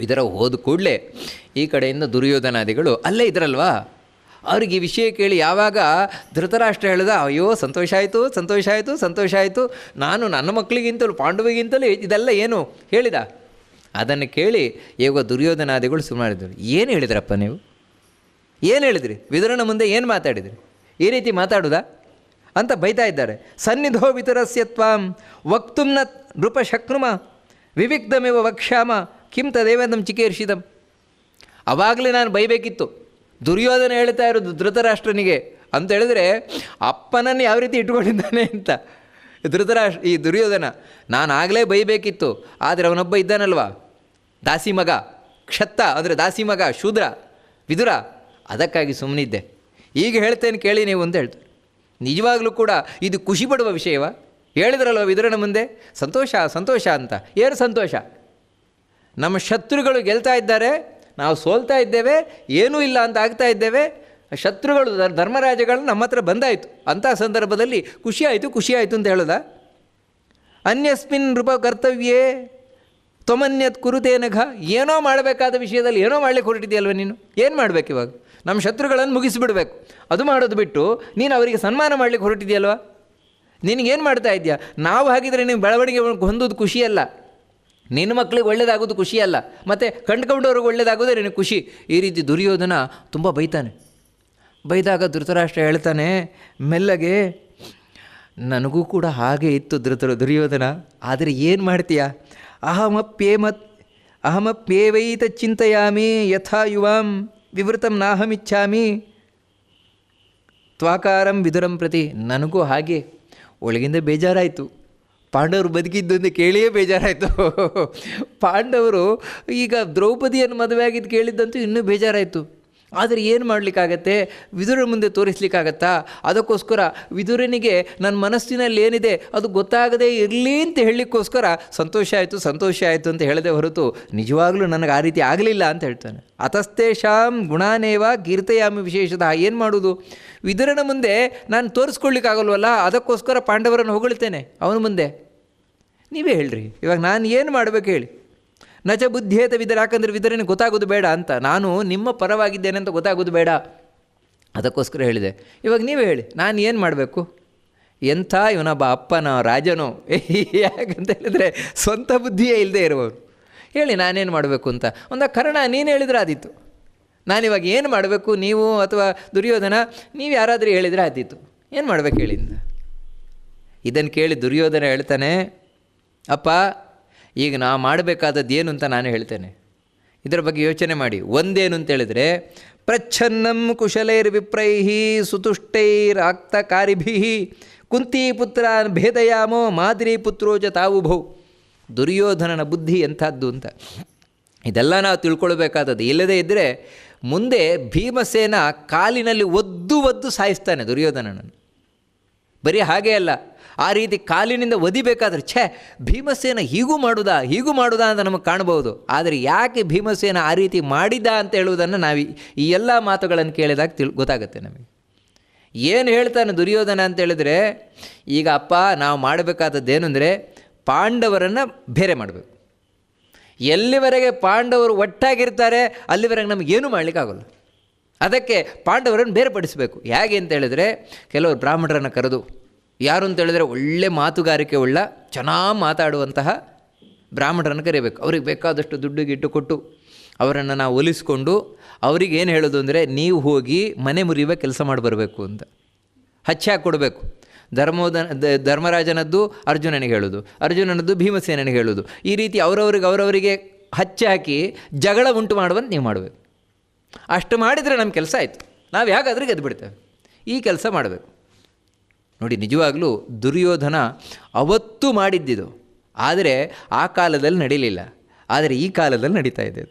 ಇದರ ಹೋದ ಕೂಡಲೇ ಈ ಕಡೆಯಿಂದ ದುರ್ಯೋಧನಾದಿಗಳು ಅಲ್ಲೇ ಇದ್ರಲ್ವಾ? ಅವ್ರಿಗೆ ಈ ವಿಷಯ ಕೇಳಿ ಯಾವಾಗ ಧೃತರಾಷ್ಟ್ರ ಹೇಳ್ದ, ಅಯ್ಯೋ, ಸಂತೋಷ ಆಯಿತು ಸಂತೋಷ ಆಯಿತು ಸಂತೋಷ ಆಯಿತು. ನಾನು ನನ್ನ ಮಕ್ಕಳಿಗಿಂತಲೂ, ಪಾಂಡವಿಗಿಂತಲೂ ಇದೆಲ್ಲ ಏನು? ಹೇಳಿದ. ಅದನ್ನು ಕೇಳಿ ಈಗ ದುರ್ಯೋಧನಾದಿಗಳು ಸುಮಾರಿದ್ರು ಏನು ಹೇಳಿದ್ರಪ್ಪ ನೀವು? ಏನು ಹೇಳಿದ್ರಿ? ವಿದುರನ ಮುಂದೆ ಏನು ಮಾತಾಡಿದ್ರಿ? ಈ ರೀತಿ ಮಾತಾಡೋದಾ? ಅಂತ ಬೈತಾ ಇದ್ದಾರೆ. ಸನ್ನಿಧೋ ವಿತುರಸ್ಯತ್ವಾಂ ವಕ್ತುಂನ ನೃಪ ಶಕ್ನುಮ ವಿವಿಕ್ತಮೇವ ವಕ್ಷ್ಯಾಮ ಕಿಂ ತದೇವೇಂದಂ ಚಿಕೇರ್ಷಿತಂ ಅವಾಗಲೇ ನಾನು ಬೈಬೇಕಿತ್ತು. ದುರ್ಯೋಧನ ಹೇಳ್ತಾ ಇರೋದು ಧೃತರಾಷ್ಟ್ರನಿಗೆ. ಅಂತ ಹೇಳಿದ್ರೆ, ಅಪ್ಪನನ್ನು ಯಾವ ರೀತಿ ಇಟ್ಕೊಂಡಿದ್ದಾನೆ ಅಂತ. ಧೃತರಾಷ್ಟ್ರ, ಈ ದುರ್ಯೋಧನ, ನಾನು ಆಗಲೇ ಬೈಬೇಕಿತ್ತು. ಆದರೆ ಅವನೊಬ್ಬ ಇದ್ದಾನಲ್ವಾ? ದಾಸಿ ಮಗ, ಕ್ಷತ್ತ, ಅಂದರೆ ದಾಸಿ ಮಗ, ಶೂದ್ರ, ವಿದುರ. ಅದಕ್ಕಾಗಿ ಸುಮ್ಮನಿದ್ದೆ ಈಗ ಹೇಳ್ತೇನೆ ಕೇಳಿ ನೀವು ಅಂತ ಹೇಳ್ತಾರೆ ನಿಜವಾಗ್ಲೂ ಕೂಡ ಇದು ಖುಷಿ ಪಡುವ ವಿಷಯವ? ಹೇಳಿದ್ರಲ್ವ ವಿದುರನ ಮುಂದೆ? ಸಂತೋಷ ಸಂತೋಷ ಅಂತ. ಏನು ಸಂತೋಷ? ನಮ್ಮ ಶತ್ರುಗಳು ಗೆಲ್ತಾ ಇದ್ದಾರೆ, ನಾವು ಸೋಲ್ತಾ ಇದ್ದೇವೆ, ಏನೂ ಇಲ್ಲ ಅಂತ ಆಗ್ತಾ ಇದ್ದೇವೆ, ಶತ್ರುಗಳು ಧರ್- ಧರ್ಮರಾಜಗಳು ನಮ್ಮ ಹತ್ರ ಬಂದಾಯಿತು. ಅಂಥ ಸಂದರ್ಭದಲ್ಲಿ ಖುಷಿಯಾಯಿತು ಖುಷಿಯಾಯಿತು ಅಂತ ಹೇಳೋದಾ? ಅನ್ಯಸ್ಮಿನ್ ನೃಪ ಕರ್ತವ್ಯೇ ತ್ವಮನ್ಯತ್ ಕುರುತೇನಘ ಏನೋ ಮಾಡಬೇಕಾದ ವಿಷಯದಲ್ಲಿ ಏನೋ ಮಾಡಲಿಕ್ಕೆ ಹೊರಟಿದೆಯಲ್ವ ನೀನು? ಏನು ಮಾಡಬೇಕು ಇವಾಗ? ನಮ್ಮ ಶತ್ರುಗಳನ್ನು ಮುಗಿಸಿಬಿಡಬೇಕು. ಅದು ಮಾಡೋದು ಬಿಟ್ಟು ನೀನು ಅವರಿಗೆ ಸನ್ಮಾನ ಮಾಡಲಿಕ್ಕೆ ಹೊರಟಿದೆಯಲ್ವ ನಿನಗೇನು ಮಾಡ್ತಾ ಇದೆಯಾ ನಾವು ಹಾಗಿದ್ರೆ ನೀವು ಬೆಳವಣಿಗೆ ಹೊಂದೋದು ಖುಷಿಯಲ್ಲ. ನಿನ್ನ ಮಕ್ಕಳಿಗೆ ಒಳ್ಳೇದಾಗೋದು ಖುಷಿಯಲ್ಲ ಮತ್ತು ಕಂಡ್ಕೊಂಡವ್ರಿಗೆ ಒಳ್ಳೇದಾಗೋದೇ ನಿನಗೆ ಖುಷಿ. ಈ ರೀತಿ ದುರ್ಯೋಧನ ತುಂಬ ಬೈತಾನೆ. ಬೈದಾಗ ಧೃತರಾಷ್ಟ್ರ ಹೇಳ್ತಾನೆ, ಮೆಲ್ಲಗೆ, ನನಗೂ ಕೂಡ ಹಾಗೆ ಇತ್ತು ಧೃತರ ದುರ್ಯೋಧನ. ಆದರೆ ಏನು ಮಾಡ್ತೀಯ? ಅಹಮಪ್ಯೇಮತ್, ಅಹಮಪ್ಯೇವೈತ ಚಿಂತೆಯಾಮಿ, ಯಥಾ ಯುವಾಂ, ವಿವೃತಂ ನಾಹಮಿಚ್ಛಾಮಿ. ತ್ವಾಕಾರಂ ವಿದುರಂ ಪ್ರತಿ ನನಗೂ ಹಾಗೆ. ಒಳಗಿಂದ ಬೇಜಾರಾಯಿತು. ಪಾಂಡವರು ಬದುಕಿದ್ದು ಅಂತ ಕೇಳಿಯೇ ಬೇಜಾರಾಯಿತು. ಪಾಂಡವರು ಈಗ ದ್ರೌಪದಿಯನ್ನು ಮದುವೆ ಆಗಿದ್ದು ಕೇಳಿದ್ದಂತೂ ಇನ್ನೂ ಬೇಜಾರಾಯಿತು. ಆದರೆ ಏನು ಮಾಡಲಿಕ್ಕಾಗತ್ತೆ? ವಿದುರ ಮುಂದೆ ತೋರಿಸ್ಲಿಕ್ಕಾಗತ್ತಾ? ಅದಕ್ಕೋಸ್ಕರ ವಿದುರನಿಗೆ ನನ್ನ ಮನಸ್ಸಿನಲ್ಲಿ ಏನಿದೆ ಅದು ಗೊತ್ತಾಗದೇ ಇರಲಿ ಅಂತ ಹೇಳಲಿಕ್ಕೋಸ್ಕರ ಸಂತೋಷ ಆಯಿತು ಸಂತೋಷ ಆಯಿತು ಅಂತ ಹೇಳದೆ ಹೊರತು ನಿಜವಾಗ್ಲೂ ನನಗೆ ಆ ರೀತಿ ಆಗಲಿಲ್ಲ ಅಂತ ಹೇಳ್ತಾನೆ. ಅತಸ್ತೇಷಾಂ ಗುಣಾನೇವ ಕೀರ್ತಯಾಮಿ ವಿಶೇಷತಃ ಏನು ಮಾಡೋದು? ವಿದುರನ ಮುಂದೆ ನಾನು ತೋರಿಸ್ಕೊಳ್ಳಿಕ್ಕಾಗಲ್ವಲ್ಲ? ಅದಕ್ಕೋಸ್ಕರ ಪಾಂಡವರನ್ನು ಹೊಗಳ್ತೇನೆ ಅವನ ಮುಂದೆ. ನೀವೇ ಹೇಳ್ರಿ. ಇವಾಗ ನಾನು ಏನು ಮಾಡಬೇಕು ಹೇಳಿ. ನಚ ಬುದ್ಧಿಯೇತ ವಿದರ, ಯಾಕಂದರೆ ವಿದರನಿಗೆ ಗೊತ್ತಾಗೋದು ಬೇಡ ಅಂತ. ನಾನು ನಿಮ್ಮ ಪರವಾಗಿದ್ದೇನೆ ಅಂತ ಗೊತ್ತಾಗೋದು ಬೇಡ. ಅದಕ್ಕೋಸ್ಕರ ಹೇಳಿದೆ. ಇವಾಗ ನೀವೇ ಹೇಳಿ, ನಾನು ಏನು ಮಾಡಬೇಕು? ಎಂಥ ಇವನೊಬ್ಬ ಅಪ್ಪನೋ ರಾಜನೋ? ಯಾಕಂತ ಹೇಳಿದರೆ ಸ್ವಂತ ಬುದ್ಧಿಯೇ ಇಲ್ಲದೆ ಇರುವವರು ಹೇಳಿ ನಾನೇನು ಮಾಡಬೇಕು ಅಂತ. ಒಂದು ಕರ್ಣ ನೀನು ಹೇಳಿದ್ರೆ ಆದೀತು. ನಾನಿವಾಗ ಏನು ಮಾಡಬೇಕು? ನೀವು ಅಥವಾ ದುರ್ಯೋಧನ, ನೀವು ಯಾರಾದರೂ ಹೇಳಿದರೆ ಆದೀತು. ಏನು ಮಾಡಬೇಕು ಹೇಳಿ ಇದನ್ನು ಕೇಳಿ ದುರ್ಯೋಧನ ಹೇಳ್ತಾನೆ ಅಪ್ಪ, ಈಗ ನಾ ಮಾಡಬೇಕಾದದ್ದು ಏನು ಅಂತ ನಾನು ಹೇಳ್ತೇನೆ. ಇದರ ಬಗ್ಗೆ ಯೋಚನೆ ಮಾಡಿ. ಒಂದೇನು ಅಂತೇಳಿದರೆ ಪ್ರಚ್ಛನ್ನಂ ಕುಶಲೈರ್ ವಿಪ್ರೈಹಿ ಸುತುಷ್ಟೈರಾಕ್ತ ಕಾರಿಭಿ ಕುಂತಿ ಪುತ್ರ ಭೇದಯಾಮೋ ಮಾದರಿ ಪುತ್ರೋಜ ತಾವು ಭೌ. ದುರ್ಯೋಧನನ ಬುದ್ಧಿ ಎಂಥದ್ದು ಅಂತ. ಇದೆಲ್ಲ ನಾವು ತಿಳ್ಕೊಳ್ಬೇಕಾದದ್ದು. ಇಲ್ಲದೇ ಇದ್ದರೆ ಮುಂದೆ ಭೀಮಸೇನ ಕಾಲಿನಲ್ಲಿ ಒದ್ದು ಒದ್ದು ಸಾಯಿಸ್ತಾನೆ ದುರ್ಯೋಧನನನ್ನು. ಬರೀ ಹಾಗೇ ಅಲ್ಲ. ಆ ರೀತಿ ಕಾಲಿನಿಂದ ಒದಿಬೇಕಾದ್ರೆ, ಛೇ, ಭೀಮಸೇನ ಹೀಗೂ ಮಾಡುವುದಾ ಹೀಗೂ ಮಾಡುದಾ ಅಂತ ನಮಗೆ ಕಾಣಬಹುದು. ಆದರೆ ಯಾಕೆ ಭೀಮಸೇನ ಆ ರೀತಿ ಮಾಡಿದ ಅಂತ ಹೇಳುವುದನ್ನು ನಾವು ಈ- ಎಲ್ಲ ಮಾತುಗಳನ್ನು ಕೇಳಿದಾಗ ತಿಳ್ ಗೊತ್ತಾಗುತ್ತೆ ನಮಗೆ. ಏನು ಹೇಳ್ತಾನೆ ದುರ್ಯೋಧನ ಅಂತ ಹೇಳಿದ್ರೆ, ಈಗ ಅಪ್ಪ, ನಾವು ಮಾಡಬೇಕಾದದ್ದೇನು ಅಂದರೆ ಪಾಂಡವರನ್ನು ಬೇರೆ ಮಾಡಬೇಕು. ಎಲ್ಲಿವರೆಗೆ ಪಾಂಡವರು ಒಟ್ಟಾಗಿರ್ತಾರೆ, ಅಲ್ಲಿವರೆಗೆ ನಮಗೇನು ಮಾಡಲಿಕ್ಕಾಗಲ್ಲ. ಅದಕ್ಕೆ ಪಾಂಡವರನ್ನು ಬೇರ್ಪಡಿಸಬೇಕು. ಹೇಗೆ ಅಂತ ಹೇಳಿದರೆ, ಕೆಲವರು ಬ್ರಾಹ್ಮಣರನ್ನು ಕರೆದು ಯಾರು ಅಂತ ಹೇಳಿದ್ರೆ ಒಳ್ಳೆ ಮಾತುಗಾರಿಕೆ ಉಳ್ಳ ಚೆನ್ನಾಗಿ ಮಾತಾಡುವಂತಹ ಬ್ರಾಹ್ಮಣರನ್ನು ಕರಿಬೇಕು. ಅವ್ರಿಗೆ ಬೇಕಾದಷ್ಟು ದುಡ್ಡು ಗಿಟ್ಟು ಕೊಟ್ಟು ಅವರನ್ನು ನಾವು ಒಲಿಸ್ಕೊಂಡು ಅವ್ರಿಗೆ ಏನು ಹೇಳೋದು ಅಂದರೆ ನೀವು ಹೋಗಿ ಮನೆ ಮುರಿಯುವ ಕೆಲಸ ಮಾಡಿ ಬರಬೇಕು ಅಂತ. ಹಚ್ಚಿ ಕೊಡಬೇಕು. ಧರ್ಮೋದನ ದ- ಧರ್ಮರಾಜನದ್ದು ಅರ್ಜುನನಿಗೆ ಹೇಳೋದು. ಅರ್ಜುನನದ್ದು ಭೀಮಸೇನನಿಗೆ ಹೇಳೋದು. ಈ ರೀತಿ ಅವರವ್ರಿಗೆ, ಅವರವರಿಗೆ ಹಚ್ಚಿ ಹಾಕಿ ಜಗಳ ಉಂಟು ಮಾಡುವಂತ ನೀವು ಮಾಡಬೇಕು. ಅಷ್ಟು ಮಾಡಿದರೆ ನಮ್ಮ ಕೆಲಸ ಆಯಿತು. ನಾವು ಯಾಕಾದ್ರೂ ಗೆದ್ದು ಬಿಡ್ತೇವೆ ಈ ಕೆಲಸ ಮಾಡಬೇಕು. ನೋಡಿ, ನಿಜವಾಗಲೂ ದುರ್ಯೋಧನ ಅವತ್ತು ಮಾಡಿದ್ದಿದು. ಆದರೆ ಆ ಕಾಲದಲ್ಲಿ ನಡೀಲಿಲ್ಲ. ಆದರೆ ಈ ಕಾಲದಲ್ಲಿ ನಡೀತಾ ಇದೆ.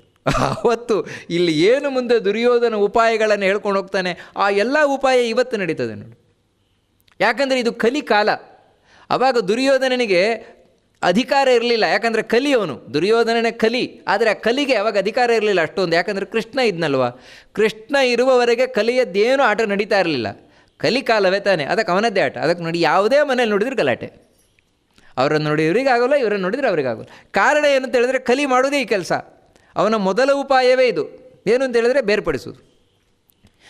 ಅವತ್ತು ಇಲ್ಲಿ ಏನು ಮುಂದೆ ದುರ್ಯೋಧನ ಉಪಾಯಗಳನ್ನು ಹೇಳ್ಕೊಂಡು ಹೋಗ್ತಾನೆ, ಆ ಎಲ್ಲ ಉಪಾಯ ಇವತ್ತು ನಡೀತದೆ ನೋಡಿ. ಯಾಕಂದರೆ ಇದು ಕಲಿ ಕಾಲ. ಆವಾಗ ದುರ್ಯೋಧನನಿಗೆ ಅಧಿಕಾರ ಇರಲಿಲ್ಲ. ಯಾಕಂದರೆ ಕಲಿ ಅವನು. ದುರ್ಯೋಧನನೇ ಕಲಿ. ಆದರೆ ಆ ಕಲಿಗೆ ಅವಾಗ ಅಧಿಕಾರ ಇರಲಿಲ್ಲ ಅಷ್ಟೊಂದು. ಯಾಕಂದರೆ ಕೃಷ್ಣ ಇದ್ನಲ್ವ? ಕೃಷ್ಣ ಇರುವವರೆಗೆ ಕಲಿಯದ್ದೇನೂ ಆಟ ನಡೀತಾ ಇರಲಿಲ್ಲ. ಕಲಿ ಕಾಲವೇ ತಾನೆ. ಅದಕ್ಕೆ ಅವನದ್ದೇ ಆಟ. ಅದಕ್ಕೆ ನೋಡಿ ಯಾವುದೇ ಮನೇಲಿ ನೋಡಿದ್ರೆ ಗಲಾಟೆ. ಅವರನ್ನು ನೋಡಿ ಇವರಿಗಾಗಲ್ಲ ಇವರನ್ನು ನೋಡಿದರೆ ಅವರಿಗಾಗಲ್ಲ ಕಾರಣ ಏನು ಅಂತ ಹೇಳಿದ್ರೆ ಕಲಿ ಮಾಡೋದೇ ಈ ಕೆಲಸ. ಅವನ ಮೊದಲ ಉಪಾಯವೇ ಇದು. ಏನು ಅಂತ ಹೇಳಿದ್ರೆ ಬೇರ್ಪಡಿಸೋದು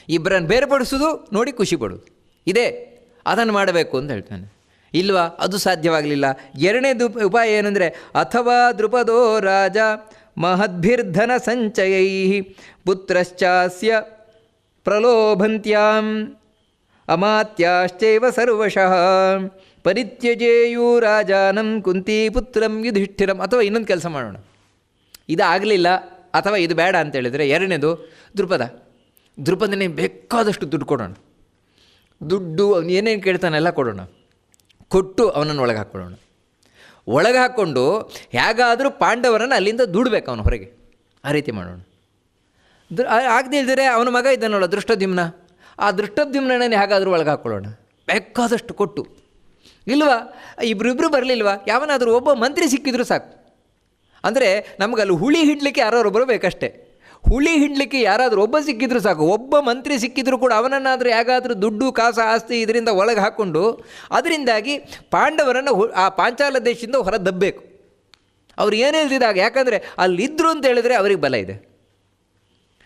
ಇಬ್ಬರನ್ನು ಬೇರ್ಪಡಿಸೋದು ನೋಡಿ ಖುಷಿ ಪಡೋದು ಇದೇ, ಅದನ್ನು ಮಾಡಬೇಕು ಅಂತ ಹೇಳ್ತಾನೆ. ಇಲ್ವಾ? ಅದು ಸಾಧ್ಯವಾಗಲಿಲ್ಲ. ಎರಡನೇದು ಉಪಾಯ ಏನಂದರೆ, ಅಥವಾ ದೃಪದೋ ರಾಜ ಮಹದ್ಭಿರ್ಧನ ಸಂಚಯೈ ಪುತ್ರಶ್ಚಾಸ್ಯ ಪ್ರಲೋಭಂತ್ಯಾಂ. ಅಮಾತ್ಯಾಶ್ಚೈವ ಸರ್ವಶಃ. ಪರಿತ್ಯಜೇಯು ರಾಜಾನಂ ಕುಂತಿಪುತ್ರಂ ಯುಧಿಷ್ಠಿರಂ. ಅಥವಾ ಇನ್ನೊಂದು ಕೆಲಸ ಮಾಡೋಣ. ಇದಾಗಲಿಲ್ಲ, ಅಥವಾ ಇದು ಬೇಡ ಅಂತ ಹೇಳಿದರೆ ಎರಡನೇದು ದೃಪದ ದೃಪದನೇ ಬೇಕಾದಷ್ಟು ದುಡ್ಡು ಕೊಡೋಣ. ದುಡ್ಡು ಅವನು ಏನೇನು ಕೇಳ್ತಾನೆಲ್ಲ ಕೊಡೋಣ. ಕೊಟ್ಟು ಅವನನ್ನು ಒಳಗೆ ಹಾಕ್ಕೊಳ್ಳೋಣ. ಒಳಗೆ ಹಾಕ್ಕೊಂಡು ಹೇಗಾದರೂ ಪಾಂಡವರನ್ನು ಅಲ್ಲಿಂದ ದುಡ್ಬೇಕು ಅವನು ಹೊರಗೆ. ಆ ರೀತಿ ಮಾಡೋಣ. ಆಗದೇ ಇಲ್ದಿರೆ ಅವನ ಮಗ ಇದ್ದಾನಲ್ಲ ದೃಷ್ಟದ್ಯುಮ್ನ. ಆ ದೃಷ್ಟದ್ಯುಮ್ನನೇ ಹೇಗಾದರೂ ಒಳಗೆ ಹಾಕ್ಕೊಳ್ಳೋಣ ಬೇಕಾದಷ್ಟು ಕೊಟ್ಟು. ಇಲ್ವಾ? ಇಬ್ಬರಿಬ್ಬರು ಬರಲಿಲ್ವಾ? ಯಾವನಾದರೂ ಒಬ್ಬ ಮಂತ್ರಿ ಸಿಕ್ಕಿದ್ರು ಸಾಕು. ಅಂದರೆ ನಮಗಲ್ಲಿ ಹುಳಿ ಹಿಡ್ಲಿಕ್ಕೆ ಯಾರೊಬ್ಬರು ಬೇಕಷ್ಟೇ ಹುಳಿ ಹಿಡ್ಲಿಕ್ಕೆ ಯಾರಾದರೂ ಒಬ್ಬ ಸಿಕ್ಕಿದ್ರು ಸಾಕು. ಒಬ್ಬ ಮಂತ್ರಿ ಸಿಕ್ಕಿದ್ರು ಕೂಡ ಅವನನ್ನಾದರೂ ಯಾವಾದರೂ ದುಡ್ಡು, ಕಾಸ, ಆಸ್ತಿ ಇದರಿಂದ ಒಳಗೆ ಹಾಕ್ಕೊಂಡು ಅದರಿಂದಾಗಿ ಪಾಂಡವರನ್ನು ಆ ಪಾಂಚಾಲ ದೇಶದಿಂದ ಹೊರ ದಬ್ಬಬೇಕು ಅವ್ರು ಏನು ಇಲ್ದಿದಾಗ ಯಾಕಂದರೆ ಅಲ್ಲಿದ್ದರು ಅಂತ ಹೇಳಿದ್ರೆ ಅವ್ರಿಗೆ ಬಲ ಇದೆ.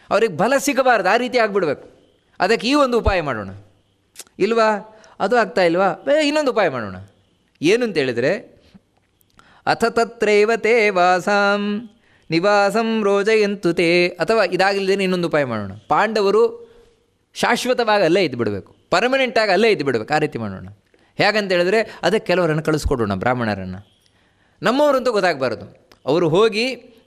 ಅವ್ರಿಗೆ ಬಲ ಸಿಗಬಾರ್ದು. ಆ ರೀತಿ ಆಗಿಬಿಡ್ಬೇಕು. ಅದಕ್ಕೆ ಈ ಒಂದು ಉಪಾಯ ಮಾಡೋಣ. ಇಲ್ವಾ? ಅದು ಆಗ್ತಾ ಇಲ್ವಾ? ಇನ್ನೊಂದು ಉಪಾಯ ಮಾಡೋಣ. ಏನು ಅಂತ ಹೇಳಿದರೆ, ಅಥ ತತ್ರೈವ ತೇ ವಾಸಂ ನಿವಾಸಂ ರೋಜಯಂತು ತೇ ಅಥವಾ ಇದಾಗಲಿದ್ದೇನೆ ಇನ್ನೊಂದು ಉಪಾಯ ಮಾಡೋಣ. ಪಾಂಡವರು ಶಾಶ್ವತವಾಗಿ ಅಲ್ಲೇ ಇದ್ದು ಬಿಡಬೇಕು ಪರ್ಮನೆಂಟಾಗಿ ಅಲ್ಲೇ ಇದ್ದು ಬಿಡಬೇಕು ಆ ರೀತಿ ಮಾಡೋಣ. ಹೇಗಂತ ಹೇಳಿದ್ರೆ, ಅದಕ್ಕೆ ಕೆಲವರನ್ನು ಕಳಿಸ್ಕೊಡೋಣ, ಬ್ರಾಹ್ಮಣರನ್ನು. ನಮ್ಮವರಂತೂ ಗೊತ್ತಾಗಬಾರ್ದು. ಅವರು ಹೋಗಿ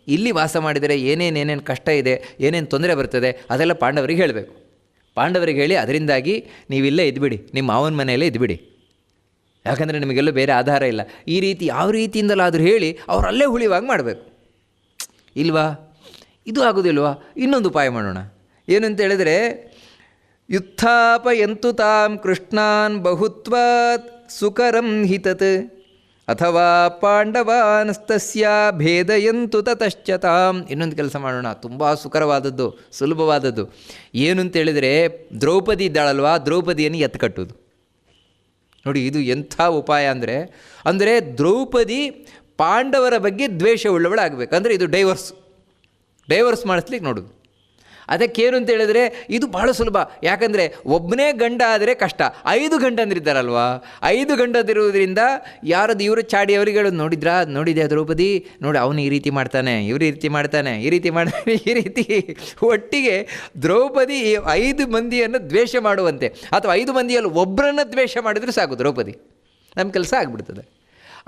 ಇಲ್ಲಿ ವಾಸ ಮಾಡಿದರೆ ಏನೇನೇನೇನು ಏನೇನು ಕಷ್ಟ ಇದೆ, ಏನೇನು ತೊಂದರೆ ಬರ್ತದೆ, ಅದೆಲ್ಲ ಪಾಂಡವರಿಗೆ ಹೇಳಬೇಕು. ಪಾಂಡವರಿಗೆ ಹೇಳಿ, ಅದರಿಂದಾಗಿ ನೀವಿಲ್ಲೇ ಇದ್ಬಿಡಿ, ನಿಮ್ಮ ಮಾವನ ಮನೆಯಲ್ಲೇ ಇದ್ಬಿಡಿ. ಯಾಕಂದರೆ ನಿಮಗೆಲ್ಲೂ ಬೇರೆ ಆಧಾರ ಇಲ್ಲ. ಈ ರೀತಿ ಯಾವ ರೀತಿಯಿಂದಲಾದರೂ ಹೇಳಿ ಅವರಲ್ಲೇ ಅಲ್ಲೇ ಉಳಿಯುವಾಗ ಮಾಡಬೇಕು. ಇಲ್ವಾ? ಇದು ಆಗೋದಿಲ್ವಾ? ಇನ್ನೊಂದು ಉಪಾಯ ಮಾಡೋಣ. ಏನಂತ ಹೇಳಿದರೆ ಯುತ್ಥಾಪಯಂತು ತಾಂ ಕೃಷ್ಣಾನ್ ಬಹುತ್ವಾತ್ ಸುಕರಂ ಹಿತತ್. ಅಥವಾ ಪಾಂಡವಾನಸ್ತಸ್ಯ ಭೇದಯಂತು ತತಶ್ಚ ಇನ್ನೊಂದು ಕೆಲಸ ಮಾಡೋಣ, ತುಂಬ ಸುಕರವಾದದ್ದು, ಸುಲಭವಾದದ್ದು. ಏನು ಅಂತ ಹೇಳಿದರೆ, ದ್ರೌಪದಿ ಇದ್ದಾಳಲ್ವಾ, ದ್ರೌಪದಿಯನ್ನು ಎತ್ಕಟ್ಟುವುದು. ನೋಡಿ, ಇದು ಎಂಥ ಉಪಾಯ ಅಂದರೆ ಅಂದರೆ ದ್ರೌಪದಿ ಪಾಂಡವರ ಬಗ್ಗೆ ದ್ವೇಷ ಉಳ್ಳವಳಾಗಬೇಕು ಅಂದರೆ ಇದು ಡೈವರ್ಸ್. ಡೈವರ್ಸ್ ಮಾಡಿಸ್ಲಿಕ್ಕೆ ನೋಡೋದು. ಅದಕ್ಕೇನು ಅಂತ ಹೇಳಿದ್ರೆ ಇದು ಬಹಳ ಸುಲಭ. ಯಾಕಂದರೆ ಒಬ್ಬನೇ ಗಂಡ ಆದರೆ ಕಷ್ಟ. ಐದು ಗಂಡಂದಿರಿದ್ದಾರಲ್ವಾ? ಐದು ಗಂಡದಿರುವುದರಿಂದ ಯಾರದು ಇವರು ಚಾಡಿ ಅವರಿಗೆ ಹೇಳೋದು ನೋಡಿದ್ರಾ? ನೋಡಿದೆ ದ್ರೌಪದಿ. ನೋಡಿ, ಅವನು ಈ ರೀತಿ ಮಾಡ್ತಾನೆ, ಇವರು ಈ ರೀತಿ ಮಾಡ್ತಾನೆ, ಈ ರೀತಿ ಮಾಡ್ತಾನೆ, ಈ ರೀತಿ. ಒಟ್ಟಿಗೆ ದ್ರೌಪದಿ ಐದು ಮಂದಿಯನ್ನು ದ್ವೇಷ ಮಾಡುವಂತೆ. ಅಥವಾ ಐದು ಮಂದಿಯಲ್ಲಿ ಒಬ್ಬರನ್ನು ದ್ವೇಷ ಮಾಡಿದರೆ ಸಾಕು ದ್ರೌಪದಿ. ನಮ್ಮ ಕೆಲಸ ಆಗಿಬಿಡ್ತದೆ.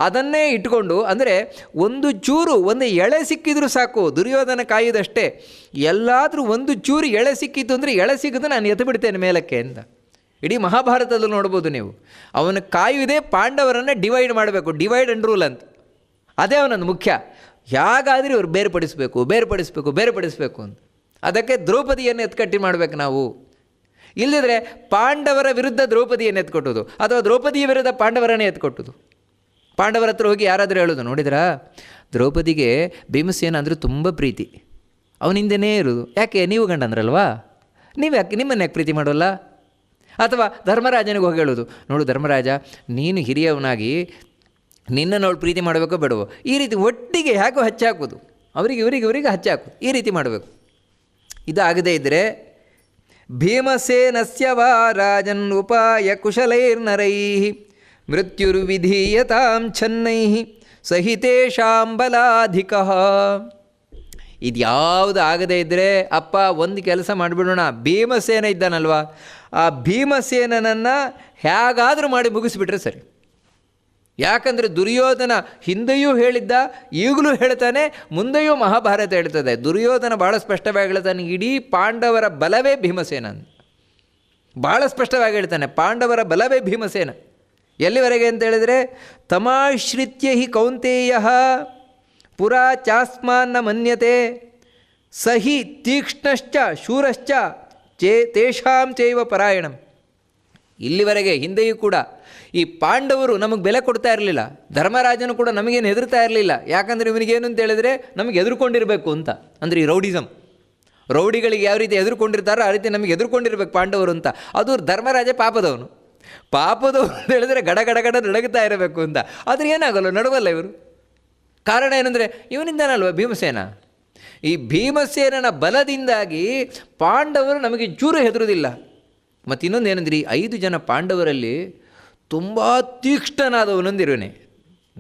ಅದನ್ನೇ ಇಟ್ಕೊಂಡು, ಅಂದರೆ ಒಂದು ಚೂರು, ಒಂದು ಎಳೆ ಸಿಕ್ಕಿದರೂ ಸಾಕು, ದುರ್ಯೋಧನ ಕಾಯುವುದಷ್ಟೇ ಎಲ್ಲಾದರೂ ಒಂದು ಚೂರು ಎಳೆ ಸಿಕ್ಕಿತ್ತು ಅಂದರೆ ಎಳೆ ಸಿಕ್ಕಿದ್ರೆ ನಾನು ಎತ್ತು ಬಿಡ್ತೇನೆ ಮೇಲಕ್ಕೆ ಅಂತ. ಇಡೀ ಮಹಾಭಾರತದಲ್ಲಿ ನೋಡ್ಬೋದು ನೀವು. ಅವನ ಕಾಯುವುದೇ ಪಾಂಡವರನ್ನು ಡಿವೈಡ್ ಮಾಡಬೇಕು ಡಿವೈಡ್ ಆ್ಯಂಡ್ ರೂಲ್ ಅಂತ. ಅದೇ ಅವನೊಂದು ಮುಖ್ಯ. ಹೇಗಾದರೂ ಇವರು ಬೇರ್ಪಡಿಸಬೇಕು ಬೇರ್ಪಡಿಸಬೇಕು ಬೇರ್ಪಡಿಸಬೇಕು ಅಂತ. ಅದಕ್ಕೆ ದ್ರೌಪದಿಯನ್ನು ಎತ್ಕಟ್ಟಿ ಮಾಡಬೇಕು ನಾವು. ಇಲ್ಲದಿದ್ರೆ ಪಾಂಡವರ ವಿರುದ್ಧ ದ್ರೌಪದಿಯನ್ನು ಎತ್ಕೊಟ್ಟುದು, ಅಥವಾ ದ್ರೌಪದಿಯ ವಿರುದ್ಧ ಪಾಂಡವರನ್ನೇ ಎತ್ಕೊಟ್ಟುದು. ಪಾಂಡವರ ಹತ್ರ ಹೋಗಿ ಯಾರಾದರೂ ಹೇಳೋದು, ನೋಡಿದ್ರಾ? ದ್ರೌಪದಿಗೆ ಭೀಮಸೇನ ಅಂದರೆ ತುಂಬ ಪ್ರೀತಿ. ಅವನಿಂದನೇ ಇರೋದು. ಯಾಕೆ? ನೀವು ಗಂಡಂದ್ರಲ್ವಾ? ನೀವು ಯಾಕೆ ನಿಮ್ಮನ್ನು ಯಾಕೆ ಪ್ರೀತಿ ಮಾಡೋಲ್ಲ? ಅಥವಾ ಧರ್ಮರಾಜನಿಗೆ ಹೋಗಿ ಹೇಳೋದು, ನೋಡು ಧರ್ಮರಾಜ, ನೀನು ಹಿರಿಯವನಾಗಿ ನಿನ್ನನ್ನು ಅವಳು ಪ್ರೀತಿ ಮಾಡಬೇಕೋ ಬೇಡವೋ? ಈ ರೀತಿ ಒಟ್ಟಿಗೆ ಯಾಕೋ ಹಚ್ಚಾಕೋದು. ಅವರಿಗೆ, ಇವರಿಗೆ ಇವರಿಗೆ ಹಚ್ಚಾಕು. ಈ ರೀತಿ ಮಾಡಬೇಕು. ಇದು ಆಗದೇ ಇದ್ದರೆ ಭೀಮಸೇನಸ್ಯ ವಾ ರಾಜನ್ ಉಪಾಯ ಕುಶಲೈರ್ನರೈ ಮೃತ್ಯುರ್ವಿಧೀಯತಾಂ ಛನ್ನೈ ಸಹಿತೇಷಾಂ ಬಲಾಧಿಕ. ಇದ್ಯಾವುದು ಆಗದೇ ಇದ್ದರೆ ಅಪ್ಪ ಒಂದು ಕೆಲಸ ಮಾಡಿಬಿಡೋಣ. ಭೀಮಸೇನ ಇದ್ದಾನಲ್ವಾ? ಆ ಭೀಮಸೇನನನ್ನು ಹೇಗಾದರೂ ಮಾಡಿ ಮುಗಿಸ್ಬಿಟ್ರೆ ಸರಿ. ಯಾಕಂದರೆ ದುರ್ಯೋಧನ ಹಿಂದೆಯೂ ಹೇಳಿದ್ದ, ಈಗಲೂ ಹೇಳ್ತಾನೆ, ಮುಂದೆಯೂ ಮಹಾಭಾರತ ಹೇಳ್ತದೆ. ದುರ್ಯೋಧನ ಭಾಳ ಸ್ಪಷ್ಟವಾಗಿ ಹೇಳ್ತಾನೆ, ಇಡೀ ಪಾಂಡವರ ಬಲವೇ ಭೀಮಸೇನ ಭಾಳ ಸ್ಪಷ್ಟವಾಗಿ ಹೇಳ್ತಾನೆ, ಪಾಂಡವರ ಬಲವೇ ಭೀಮಸೇನ. ಎಲ್ಲಿವರೆಗೆ ಅಂತ ಹೇಳಿದರೆ, ತಮಾಶ್ರಿತ್ಯ ಹಿ ಕೌಂತೇಯ ಪುರಾ ಚಾಸ್ಮಾನ್ನ ಮನ್ಯತೆ, ಸಹಿ ತೀಕ್ಷ್ಣಶ್ಚ ಶೂರಶ್ಚ ಚೇ ತೇಷಾಂ ಚೈವ ಪರಾಯಣಂ. ಇಲ್ಲಿವರೆಗೆ ಹಿಂದೆಯೂ ಕೂಡ ಈ ಪಾಂಡವರು ನಮಗೆ ಬೆಲೆ ಕೊಡ್ತಾ ಇರಲಿಲ್ಲ, ಧರ್ಮರಾಜನು ಕೂಡ ನಮಗೇನು ಹೆದರ್ತಾ ಇರಲಿಲ್ಲ, ಯಾಕಂದರೆ ಇವನಿಗೇನು ಅಂತ ಹೇಳಿದರೆ ನಮಗೆ ಎದುರುಕೊಂಡಿರಬೇಕು ಅಂತ, ಅಂದರೆ ಈ ರೌಡಿಸಮ್ ರೌಡಿಗಳಿಗೆ ಯಾವ ರೀತಿ ಎದುರುಕೊಂಡಿರ್ತಾರೋ ಆ ರೀತಿ ನಮಗೆ ಎದುರುಕೊಂಡಿರ್ಬೇಕು ಪಾಂಡವರು ಅಂತ. ಅದು ಧರ್ಮರಾಜ ಪಾಪದವನು. ಅಂತ ಹೇಳಿದ್ರೆ ಗಡ ಗಡ ಗಡ ನಡಗುತ್ತಾ ಇರಬೇಕು ಅಂತ. ಆದರೆ ಏನಾಗಲ್ಲ, ನಡುವಲ್ಲ ಇವರು. ಕಾರಣ ಏನಂದರೆ, ಇವನಿಂದನಲ್ವ ಭೀಮಸೇನ? ಈ ಭೀಮಸೇನನ ಬಲದಿಂದಾಗಿ ಪಾಂಡವರು ನಮಗೆ ಚೂರು ಹೆದರುವುದಿಲ್ಲ. ಮತ್ತು ಇನ್ನೊಂದು ಏನಂದ್ರೆ ಈ ಐದು ಜನ ಪಾಂಡವರಲ್ಲಿ ತುಂಬ ತೀಕ್ಷ್ಣನಾದವನೊಂದಿರುವನೆ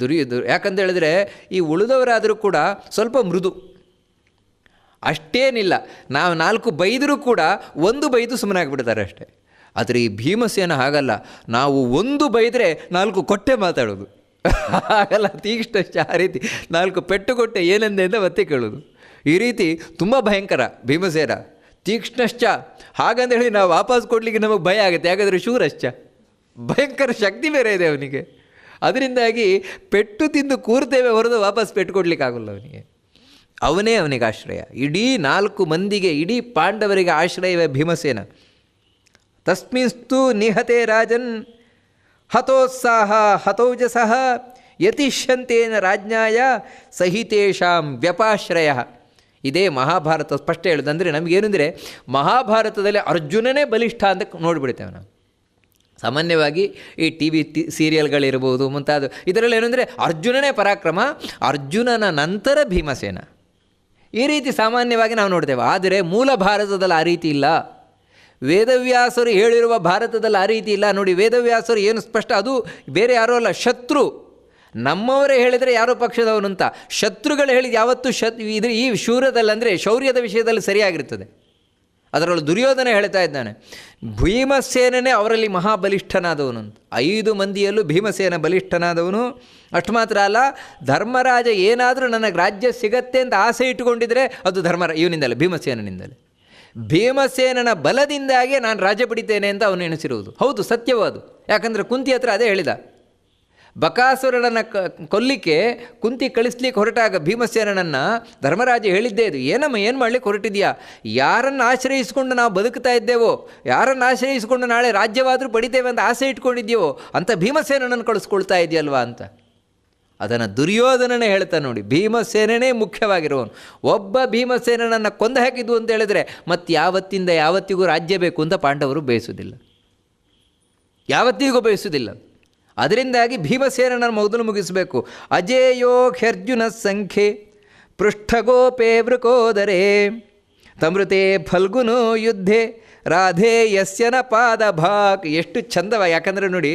ದುರ್ಯು ದುರ್. ಯಾಕಂತ ಹೇಳಿದ್ರೆ, ಈ ಉಳಿದವರಾದರೂ ಕೂಡ ಸ್ವಲ್ಪ ಮೃದು. ಅಷ್ಟೇನಿಲ್ಲ. ನಾವು ನಾಲ್ಕು ಬೈದರೂ ಕೂಡ ಒಂದು ಬೈದು ಸುಮ್ಮನಾಗಿಬಿಡ್ತಾರೆ ಅಷ್ಟೇ. ಆದರೆ ಈ ಭೀಮಸೇನ ಹಾಗಲ್ಲ. ನಾವು ಒಂದು ಬೈದರೆ ನಾಲ್ಕು ಕೊಟ್ಟೆ ಮಾತಾಡೋದು. ಹಾಗಲ್ಲ, ತೀಕ್ಷ್ಣ ಆ ರೀತಿ ನಾಲ್ಕು ಪೆಟ್ಟು ಕೊಟ್ಟೆ ಏನೆಂದೆ ಅಂತ ಮತ್ತೆ ಕೇಳೋದು. ಈ ರೀತಿ ತುಂಬ ಭಯಂಕರ ಭೀಮಸೇನ. ತೀಕ್ಷ್ಣಶ್ಚ ಹಾಗಂತ ಹೇಳಿ ನಾವು ವಾಪಸ್ ಕೊಡಲಿಕ್ಕೆ ನಮಗೆ ಭಯ ಆಗುತ್ತೆ. ಯಾಕಂದರೆ ಶೂರಶ್ಚ ಭಯಂಕರ ಶಕ್ತಿ ಬೇರೆ ಇದೆ ಅವನಿಗೆ. ಅದರಿಂದಾಗಿ ಪೆಟ್ಟು ತಿಂದು ಕೂರ್ತೇವೆ ಹೊರದು ವಾಪಸ್ ಪೆಟ್ಟು ಕೊಡಲಿಕ್ಕಾಗಲ್ಲ ಅವನಿಗೆ. ಅವನೇ ಅವನಿಗೆ ಆಶ್ರಯ. ಇಡೀ ನಾಲ್ಕು ಮಂದಿಗೆ, ಇಡೀ ಪಾಂಡವರಿಗೆ ಆಶ್ರಯವೇ ಭೀಮಸೇನ. ತಸ್ಮಿನ್ಸ್ತು ನಿಹತೆ ರಾಜನ್. ಹತೋತ್ಸಾಹ ಹತೌಜಸಃ ಯತಿಷ್ಯಂತೇನ ರಾಜ್ಞಾಯ ಸಹಿತೇಷಾಂ ವ್ಯಪಾಶ್ರಯ. ಇದೇ ಮಹಾಭಾರತ ಸ್ಪಷ್ಟ ಹೇಳೋದಂದರೆ ನಮಗೇನೆಂದರೆ ಮಹಾಭಾರತದಲ್ಲಿ ಅರ್ಜುನನೇ ಬಲಿಷ್ಠ ಅಂತ ನೋಡಿಬಿಡ್ತೇವೆ ನಾವು. ಸಾಮಾನ್ಯವಾಗಿ ಈ ಟಿ ವಿ ಟಿ ಸೀರಿಯಲ್ಗಳಿರ್ಬೋದು ಮುಂತಾದ ಇದರಲ್ಲಿ ಏನಂದರೆ ಅರ್ಜುನನೇ ಪರಾಕ್ರಮ, ಅರ್ಜುನನ ನಂತರ ಭೀಮಸೇನ. ಈ ರೀತಿ ಸಾಮಾನ್ಯವಾಗಿ ನಾವು ನೋಡ್ತೇವೆ. ಆದರೆ ಮೂಲ ಭಾರತದಲ್ಲಿ ಆ ರೀತಿ ಇಲ್ಲ. ವೇದವ್ಯಾಸರು ಹೇಳಿರುವ ಭಾರತದಲ್ಲಿ ಆ ರೀತಿ ಇಲ್ಲ. ನೋಡಿ, ವೇದವ್ಯಾಸರು ಏನು ಸ್ಪಷ್ಟ, ಅದು ಬೇರೆ ಯಾರೋ ಅಲ್ಲ, ಶತ್ರು. ನಮ್ಮವರೇ ಹೇಳಿದರೆ ಯಾರೋ ಪಕ್ಷದವನು ಅಂತ. ಶತ್ರುಗಳು ಹೇಳಿದ ಯಾವತ್ತೂ ಶತ್, ಇದು ಈ ಶೂರದಲ್ಲಿ ಅಂದರೆ ಶೌರ್ಯದ ವಿಷಯದಲ್ಲಿ ಸರಿಯಾಗಿರ್ತದೆ. ಅದರಲ್ಲೂ ದುರ್ಯೋಧನ ಹೇಳ್ತಾ ಇದ್ದಾನೆ, ಭೀಮಸೇನನೇ ಅವರಲ್ಲಿ ಮಹಾಬಲಿಷ್ಠನಾದವನು ಐದು ಮಂದಿಯಲ್ಲೂ ಭೀಮಸೇನ ಬಲಿಷ್ಠನಾದವನು. ಅಷ್ಟು ಮಾತ್ರ ಅಲ್ಲ, ಧರ್ಮರಾಜ ಏನಾದರೂ ನನಗೆ ರಾಜ್ಯ ಸಿಗತ್ತೆ ಅಂತ ಆಸೆ ಇಟ್ಟುಕೊಂಡಿದ್ರೆ ಅದು ಧರ್ಮರ, ಇವನಿಂದಲೇ, ಭೀಮಸೇನನಿಂದಲೇ. ಭೀಮಸೇನನ ಬಲದಿಂದಾಗಿ ನಾನು ರಾಜ ಪಡಿತೇನೆ ಅಂತ ಅವನು ಎಣಿಸಿರುವುದು. ಹೌದು ಸತ್ಯವಾದು ಯಾಕಂದರೆ ಕುಂತಿ ಹತ್ರ ಅದೇ ಹೇಳಿದ. ಬಕಾಸುರನನ್ನು ಕೊಲ್ಲಿಕ್ಕೆ ಕುಂತಿ ಕಳಿಸ್ಲಿಕ್ಕೆ ಹೊರಟಾಗ ಭೀಮಸೇನನನ್ನು ಧರ್ಮರಾಜ ಹೇಳಿದ್ದೇ ಇದು. ಏನಮ್ಮ, ಏನು ಮಾಡ್ಲಿಕ್ಕೆ ಹೊರಟಿದ್ಯಾ? ಯಾರನ್ನು ಆಶ್ರಯಿಸಿಕೊಂಡು ನಾವು ಬದುಕ್ತಾ ಇದ್ದೇವೋ, ಯಾರನ್ನು ಆಶ್ರಯಿಸಿಕೊಂಡು ನಾಳೆ ರಾಜ್ಯವಾದರೂ ಪಡಿತೇವೆ ಅಂತ ಆಸೆ ಇಟ್ಕೊಂಡಿದ್ದೀವೋ, ಅಂತ ಭೀಮಸೇನನನ್ನು ಕಳಿಸ್ಕೊಳ್ತಾ ಇದೆಯಲ್ವಾ ಅಂತ. ಅದನ್ನು ದುರ್ಯೋಧನನೇ ಹೇಳ್ತಾನೆ ನೋಡಿ. ಭೀಮಸೇನೇ ಮುಖ್ಯವಾಗಿರುವವನು ಒಬ್ಬ ಭೀಮಸೇನನನ್ನು ಕೊಂದು ಹಾಕಿದ್ದು ಅಂತ ಹೇಳಿದರೆ ಮತ್ತು ಯಾವತ್ತಿಂದ ಯಾವತ್ತಿಗೂ ರಾಜ್ಯ ಬೇಕು ಅಂತ ಪಾಂಡವರು ಬಯಸುವುದಿಲ್ಲ ಯಾವತ್ತಿಗೂ ಬಯಸುವುದಿಲ್ಲ ಅದರಿಂದಾಗಿ ಭೀಮಸೇನನ ಮೊದಲು ಮುಗಿಸಬೇಕು. ಅಜೇಯೋ ಹ್ಯರ್ಜುನ ಸಂಖ್ಯೆ, ಪೃಷ್ಠಗೋಪೇ ವೃಕೋದರೆ, ತಮೃತೆ ಫಲ್ಗುನು ಯುದ್ಧೆ ರಾಧೆ ಯಸ್ಯನ ಪಾದ ಭಾಕ್ ಎಷ್ಟು ಚಂದವ. ಯಾಕಂದರೆ ನೋಡಿ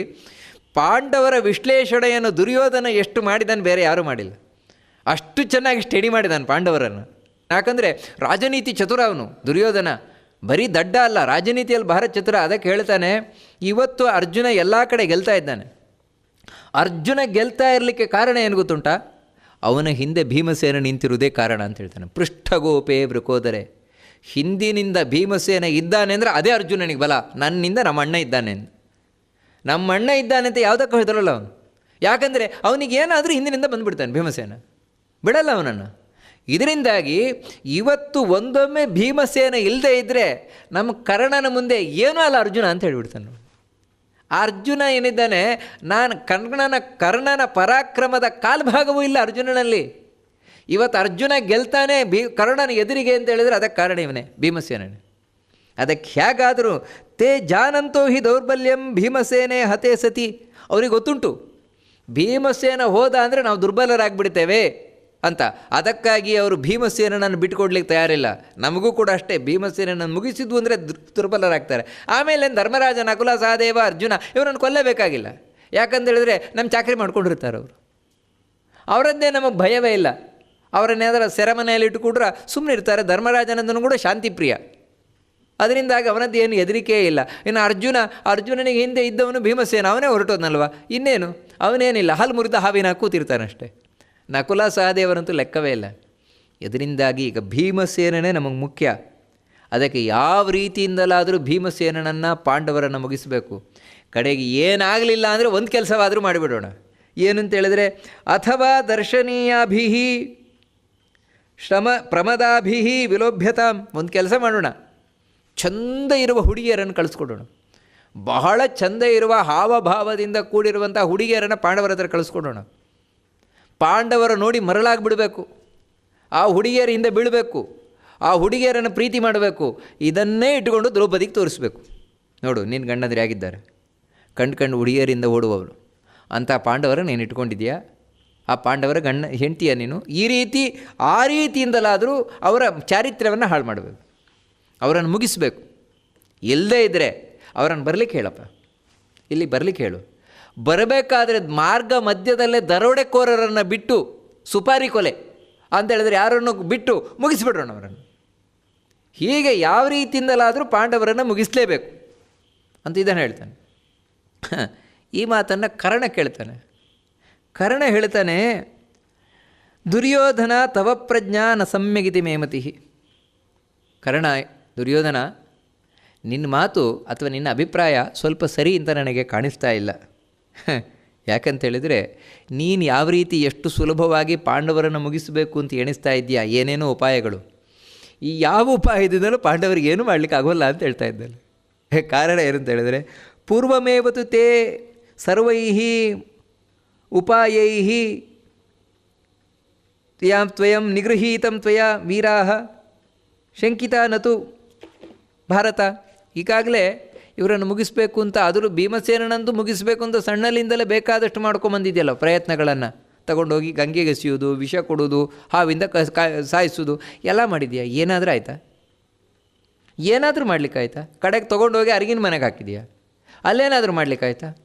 ಪಾಂಡವರ ವಿಶ್ಲೇಷಣೆಯನ್ನು ದುರ್ಯೋಧನ ಎಷ್ಟು ಮಾಡಿದಾನೆ ಬೇರೆ ಯಾರೂ ಮಾಡಿಲ್ಲ. ಅಷ್ಟು ಚೆನ್ನಾಗಿ ಸ್ಟಡಿ ಮಾಡಿದಾನೆ ಪಾಂಡವರನ್ನು. ಯಾಕಂದರೆ ರಾಜನೀತಿ ಚತುರ ಅವನು, ದುರ್ಯೋಧನ. ಬರೀ ದಡ್ಡ ಅಲ್ಲ, ರಾಜನೀತಿಯಲ್ಲಿ ಭಾರತ ಚತುರ. ಅದಕ್ಕೆ ಹೇಳ್ತಾನೆ, ಇವತ್ತು ಅರ್ಜುನ ಎಲ್ಲ ಕಡೆ ಗೆಲ್ತಾ ಇದ್ದಾನೆ. ಅರ್ಜುನ ಗೆಲ್ತಾ ಇರಲಿಕ್ಕೆ ಕಾರಣ ಏನು ಗೊತ್ತುಂಟ? ಅವನ ಹಿಂದೆ ಭೀಮಸೇನ ನಿಂತಿರುವುದೇ ಕಾರಣ ಅಂತ ಹೇಳ್ತಾನೆ. ಪೃಷ್ಠಗೋಪೇ ವೃಕೋದರೆ, ಹಿಂದಿನಿಂದ ಭೀಮಸೇನ ಇದ್ದಾನೆ ಅಂದರೆ ಅದೇ ಅರ್ಜುನನಿಗೆ ಬಲ. ನನ್ನಿಂದ ನಮ್ಮ ಅಣ್ಣ ಇದ್ದಾನೆ. ಅಂತ ನಮ್ಮ ಅಣ್ಣ ಇದ್ದಾನೆ ಅಂತ ಯಾವುದಕ್ಕೂ ಹೇಳ್ತಾರಲ್ಲ ಅವನು. ಯಾಕಂದರೆ ಅವನಿಗೆ ಏನಾದರೂ ಹಿಂದಿನಿಂದ ಬಂದುಬಿಡ್ತಾನೆ ಭೀಮಸೇನ. ಬಿಡಲ್ಲ ಅವನನ್ನು. ಇದರಿಂದಾಗಿ ಇವತ್ತು ಒಂದೊಮ್ಮೆ ಭೀಮಸೇನ ಇಲ್ಲದೆ ಇದ್ದರೆ ನಮ್ಮ ಕರ್ಣನ ಮುಂದೆ ಏನೂ ಅಲ್ಲ ಅರ್ಜುನ ಅಂತ ಹೇಳಿಬಿಡ್ತಾನೆ ಅರ್ಜುನ ಏನಿದ್ದಾನೆ, ನಾನು ಕರ್ಣನ ಕರ್ಣನ ಪರಾಕ್ರಮದ ಕಾಲ್ಭಾಗವೂ ಇಲ್ಲ ಅರ್ಜುನನಲ್ಲಿ. ಇವತ್ತು ಅರ್ಜುನ ಗೆಲ್ತಾನೆ ಭೀ, ಕರ್ಣನ ಎದುರಿಗೆ ಅಂತ ಹೇಳಿದರೆ ಅದಕ್ಕೆ ಕಾರಣ ಇವನೇ, ಭೀಮಸೇನನೇ. ಅದಕ್ಕೆ ಹೇಗಾದರೂ ತೇ ಜಾನಂತೋ ಹಿ ದೌರ್ಬಲ್ಯಂ ಭೀಮಸೇನೆ ಹತೆ ಸತಿ. ಅವ್ರಿಗೆ ಗೊತ್ತುಂಟು. ಭೀಮಸೇನ ಹೋದ ಅಂದರೆ ನಾವು ದುರ್ಬಲರಾಗಿಬಿಡ್ತೇವೆ ಅಂತ. ಅದಕ್ಕಾಗಿ ಅವರು ಭೀಮಸೇನನ್ನು ಬಿಟ್ಟುಕೊಡ್ಲಿಕ್ಕೆ ತಯಾರಿಲ್ಲ. ನಮಗೂ ಕೂಡ ಅಷ್ಟೇ ಭೀಮಸೇನನ್ನು ಮುಗಿಸಿದ್ವು ಅಂದರೆ ದುರ್ಬಲರಾಗ್ತಾರೆ. ಆಮೇಲೆ ಧರ್ಮರಾಜ ನಕುಲ ಸಹದೇವ ಅರ್ಜುನ ಇವರನ್ನು ಕೊಲ್ಲಬೇಕಾಗಿಲ್ಲ. ಯಾಕಂತೇಳಿದ್ರೆ ನಮ್ಮ ಚಾಕರಿ ಮಾಡ್ಕೊಂಡಿರ್ತಾರೆ ಅವರು. ಅವರದ್ದೇ ನಮಗೆ ಭಯವೇ ಇಲ್ಲ. ಅವರನ್ನೇನಾದ್ರೂ ಸೆರೆಮನೆಯಲ್ಲಿ ಇಟ್ಟುಕೊಂಡ್ರೆ ಸುಮ್ಮನೆ ಇರ್ತಾರೆ ಧರ್ಮರಾಜನಂದನು ಕೂಡ ಶಾಂತಿ ಪ್ರಿಯ ಅದರಿಂದಾಗಿ ಅವನದ್ದು ಏನು ಹೆದರಿಕೆಯೇ ಇಲ್ಲ. ಇನ್ನು ಅರ್ಜುನ, ಅರ್ಜುನನಿಗೆ ಹಿಂದೆ ಇದ್ದವನು ಭೀಮಸೇನ, ಅವನೇ ಹೊರಟೋದ್ನಲ್ವ? ಇನ್ನೇನು? ಅವನೇನಿಲ್ಲ. ಹಲ್ಲು ಮುರಿದ ಹಾವಿನ ಕೂತಿರ್ತಾನಷ್ಟೇ. ನಕುಲ ಸಹದೇವರಂತೂ ಲೆಕ್ಕವೇ ಇಲ್ಲ. ಇದರಿಂದಾಗಿ ಈಗ ಭೀಮಸೇನನೇ ನಮಗೆ ಮುಖ್ಯ. ಅದಕ್ಕೆ ಯಾವ ರೀತಿಯಿಂದಲಾದರೂ ಭೀಮಸೇನನನ್ನು, ಪಾಂಡವರನ್ನು ಮುಗಿಸಬೇಕು. ಕಡೆಗೆ ಏನಾಗಲಿಲ್ಲ ಅಂದರೆ ಒಂದು ಕೆಲಸವಾದರೂ ಮಾಡಿಬಿಡೋಣ. ಏನಂತ ಹೇಳಿದ್ರೆ, ಅಥವಾ ದರ್ಶನೀಯಾಭಿ ಶ್ರಮ ಪ್ರಮದಾಭಿಹಿ ವಿಲೋಭ್ಯತಾಂ. ಒಂದು ಕೆಲಸ ಮಾಡೋಣ. ಚಂದ ಇರುವ ಹುಡುಗಿಯರನ್ನು ಕಳಿಸ್ಕೊಡೋಣ. ಬಹಳ ಚಂದ ಇರುವ ಹಾವಭಾವದಿಂದ ಕೂಡಿರುವಂಥ ಹುಡುಗಿಯರನ್ನು ಪಾಂಡವರ ಹತ್ರ ಕಳಿಸ್ಕೊಡೋಣ. ಪಾಂಡವರು ನೋಡಿ ಮರಳಾಗಿಬಿಡಬೇಕು. ಆ ಹುಡುಗಿಯರ ಹಿಂದೆ ಬೀಳಬೇಕು. ಆ ಹುಡುಗಿಯರನ್ನು ಪ್ರೀತಿ ಮಾಡಬೇಕು. ಇದನ್ನೇ ಇಟ್ಟುಕೊಂಡು ದ್ರೌಪದಿಗೆ ತೋರಿಸ್ಬೇಕು. ನೋಡು ನಿನ್ನ ಗಂಡಂದ್ರೆ ಆಗಿದ್ದಾರೆ ಕಂಡು ಕಂಡು ಹುಡುಗಿಯರಿಂದ ಓಡುವವರು ಅಂಥ ಪಾಂಡವರ ನೀನು ಇಟ್ಕೊಂಡಿದ್ಯಾ ಆ ಪಾಂಡವರ ಗಂಡ, ಹೆಂಡ್ತಿಯ ನೀನು ಈ ರೀತಿ, ಆ ರೀತಿಯಿಂದಲಾದರೂ ಅವರ ಚಾರಿತ್ರ್ಯವನ್ನು ಹಾಳು ಮಾಡಬೇಕು. ಅವರನ್ನು ಮುಗಿಸಬೇಕು. ಇಲ್ಲದೇ ಇದ್ದರೆ ಅವರನ್ನು ಬರಲಿಕ್ಕೆ ಹೇಳಪ್ಪ. ಇಲ್ಲಿ ಬರಲಿಕ್ಕೆ ಹೇಳು. ಬರಬೇಕಾದ್ರೆ ಮಾರ್ಗ ಮಧ್ಯದಲ್ಲೇ ದರೋಡೆಕೋರರನ್ನು ಬಿಟ್ಟು ಸುಪಾರಿ ಕೊಲೆ ಅಂತ ಹೇಳಿದ್ರೆ ಯಾರನ್ನು ಬಿಟ್ಟು ಮುಗಿಸ್ಬಿಡೋಣ ಅವರನ್ನು. ಹೀಗೆ ಯಾವ ರೀತಿಯಿಂದಲಾದರೂ ಪಾಂಡವರನ್ನು ಮುಗಿಸಲೇಬೇಕು ಅಂತ ಇದನ್ನು ಹೇಳ್ತಾನೆ. ಈ ಮಾತನ್ನು ಕರ್ಣ ಕೇಳ್ತಾನೆ. ಕರ್ಣ ಹೇಳ್ತಾನೆ, ದುರ್ಯೋಧನ ತವ ಪ್ರಜ್ಞಾ ನ ಸಮ್ಯಗಿತಿ ಮೇಮತಿ ಕರ್ಣ ದುರ್ಯೋಧನ, ನಿನ್ನ ಮಾತು ಅಥವಾ ನಿನ್ನ ಅಭಿಪ್ರಾಯ ಸ್ವಲ್ಪ ಸರಿ ಅಂತ ನನಗೆ ಕಾಣಿಸ್ತಾ ಇಲ್ಲ. ಯಾಕಂತೇಳಿದರೆ ನೀನು ಯಾವ ರೀತಿ ಎಷ್ಟು ಸುಲಭವಾಗಿ ಪಾಂಡವರನ್ನು ಮುಗಿಸಬೇಕು ಅಂತ ಎಣಿಸ್ತಾ ಇದೆಯಾ ಏನೇನೋ ಉಪಾಯಗಳು. ಈ ಯಾವ ಉಪಾಯದಿಂದಲೂ ಪಾಂಡವರಿಗೆ ಏನು ಮಾಡಲಿಕ್ಕೆ ಆಗೋಲ್ಲ ಅಂತ ಹೇಳ್ತಾ ಇದ್ದಾನೆ. ಕಾರಣ ಏನು ಅಂತ ಹೇಳಿದರೆ ಪೂರ್ವಮೇವತು ತೇ ಸರ್ವೈ ಉಪಾಯೈ ತ್ವಯಂ ತ್ವಯಂ ನಿಗೃಹೀತಂ ತ್ವಯ ವೀರಾಹ ಶಂಕಿತ ನತು ಭಾರತ. ಈಗಾಗಲೇ ಇವರನ್ನು ಮುಗಿಸ್ಬೇಕು ಅಂತ ಆದರೂ ಭೀಮಸೇನನಂತೂ ಮುಗಿಸ್ಬೇಕು ಅಂತ ಸಣ್ಣಲಿಂದಲೇ ಬೇಕಾದಷ್ಟು ಮಾಡ್ಕೊಂಬಂದಿದೆಯಲ್ಲ ಪ್ರಯತ್ನಗಳನ್ನು. ತಗೊಂಡೋಗಿ ಗಂಗೆಗೆ ಎಸೆಯೋದು ವಿಷ ಕೊಡೋದು ಹಾವಿಂದ ಕಾ ಸಾಯಿಸೋದು ಎಲ್ಲ ಮಾಡಿದೆಯಾ? ಏನಾದರೂ ಆಯಿತಾ? ಏನಾದರೂ ಮಾಡ್ಲಿಕ್ಕಾಯ್ತಾ? ಕಡೆಗೆ ತೊಗೊಂಡೋಗಿ ಅರಿಗಿನ ಮನೆಗೆ ಹಾಕಿದೆಯಾ? ಅಲ್ಲೇನಾದರೂ ಮಾಡ್ಲಿಕ್ಕಾಯ್ತಾ?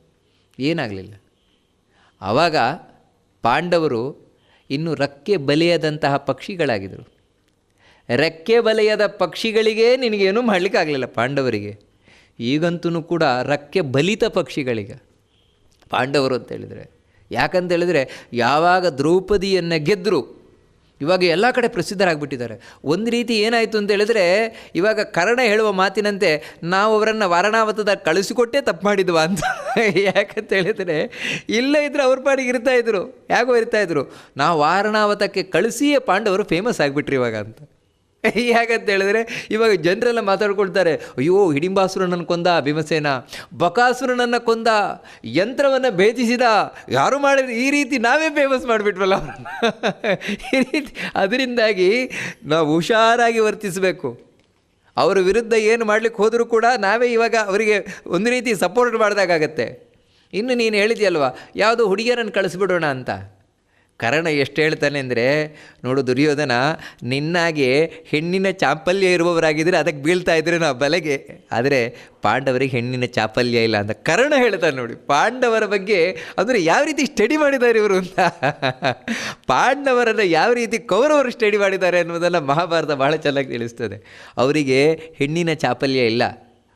ಏನಾಗಲಿಲ್ಲ. ಆವಾಗ ಪಾಂಡವರು ಇನ್ನು ರಕ್ಕೆ ಬಲಿಯದಂತಹ ಪಕ್ಷಿಗಳಾಗಿದ್ದರು ರೆಕ್ಕೆ ಬಲೆಯದ ಪಕ್ಷಿಗಳಿಗೆ ನಿನಗೇನು ಮಾಡಲಿಕ್ಕಾಗಲಿಲ್ಲ ಪಾಂಡವರಿಗೆ. ಈಗಂತೂ ಕೂಡ ರಕ್ಕೆ ಬಲಿತ ಪಕ್ಷಿಗಳಿಗೆ. ಪಾಂಡವರು ಅಂತ ಹೇಳಿದರೆ ಯಾಕಂತೇಳಿದರೆ ಯಾವಾಗ ದ್ರೌಪದಿಯನ್ನು ಗೆದ್ದರು ಇವಾಗ ಎಲ್ಲ ಕಡೆ ಪ್ರಸಿದ್ಧರಾಗ್ಬಿಟ್ಟಿದ್ದಾರೆ. ಒಂದು ರೀತಿ ಏನಾಯಿತು ಅಂತ ಹೇಳಿದರೆ, ಇವಾಗ ಕರ್ಣ ಹೇಳುವ ಮಾತಿನಂತೆ, ನಾವು ಅವರನ್ನು ವಾರಣಾವತದ ಕಳಿಸಿಕೊಟ್ಟೇ ತಪ್ಪು ಮಾಡಿದ್ವ ಅಂತ. ಯಾಕಂತ ಹೇಳಿದರೆ, ಇಲ್ಲೇ ಇದ್ದರೆ ಅವ್ರ ಪಾಡಿಗೆ ಇರ್ತಾಯಿದ್ರು ಯಾಕೋ ಇರ್ತಾಯಿದ್ರು ನಾವು ವಾರಣಾವತಕ್ಕೆ ಕಳಿಸಿಯೇ ಪಾಂಡವರು ಫೇಮಸ್ ಆಗಿಬಿಟ್ರಿ ಇವಾಗ ಅಂತ. ಯಾಕಂತ ಹೇಳಿದ್ರೆ ಇವಾಗ ಜನರೆಲ್ಲ ಮಾತಾಡ್ಕೊಳ್ತಾರೆ, ಅಯ್ಯೋ, ಹಿಡಿಂಬಾಸುರನನ್ನು ಕೊಂದ ಭೀಮಸೇನ, ಬಕಾಸುರನನ್ನು ಕೊಂದ ಯಂತ್ರವನ್ನು ಭೇದಿಸಿದ, ಯಾರು ಮಾಡಿದ್ರು? ಈ ರೀತಿ ನಾವೇ ಫೇಮಸ್ ಮಾಡಿಬಿಟ್ವಲ್ಲ ಈ ರೀತಿ ಅದರಿಂದಾಗಿ ನಾವು ಹುಷಾರಾಗಿ ವರ್ತಿಸಬೇಕು. ಅವರ ವಿರುದ್ಧ ಏನು ಮಾಡಲಿಕ್ಕೆ ಹೋದರೂ ಕೂಡ ನಾವೇ ಇವಾಗ ಅವರಿಗೆ ಒಂದು ರೀತಿ ಸಪೋರ್ಟ್ ಮಾಡಿದಾಗತ್ತೆ ಇನ್ನು ನೀನು ಹೇಳಿದೆಯಲ್ವ, ಯಾವುದೋ ಹುಡುಗಿಯರನ್ನು ಕಳಿಸ್ಬಿಡೋಣ ಅಂತ. ಕರ್ಣ ಎಷ್ಟು ಹೇಳ್ತಾನೆ ಅಂದರೆ, ನೋಡು ದುರ್ಯೋಧನ, ನಿನ್ನಾಗೆ ಹೆಣ್ಣಿನ ಚಾಪಲ್ಯ ಇರುವವರಾಗಿದ್ದರೆ ಅದಕ್ಕೆ ಬೀಳ್ತಾ ಇದ್ರೆ ನಾವು ಬಲೆಗೆ. ಆದರೆ ಪಾಂಡವರಿಗೆ ಹೆಣ್ಣಿನ ಚಾಪಲ್ಯ ಇಲ್ಲ ಅಂತ ಕರ್ಣ ಹೇಳ್ತಾನೆ ನೋಡಿ. ಪಾಂಡವರ ಬಗ್ಗೆ ಅಂದರೆ ಯಾವ ರೀತಿ ಸ್ಟಡಿ ಮಾಡಿದ್ದಾರೆ ಇವರು ಅಂತ. ಪಾಂಡವರನ್ನು ಯಾವ ರೀತಿ ಕೌರವರು ಸ್ಟಡಿ ಮಾಡಿದ್ದಾರೆ ಅನ್ನೋದನ್ನು ಮಹಾಭಾರತ ಬಹಳ ಚೆನ್ನಾಗಿ ತಿಳಿಸ್ತದೆ. ಅವರಿಗೆ ಹೆಣ್ಣಿನ ಚಾಪಲ್ಯ ಇಲ್ಲ.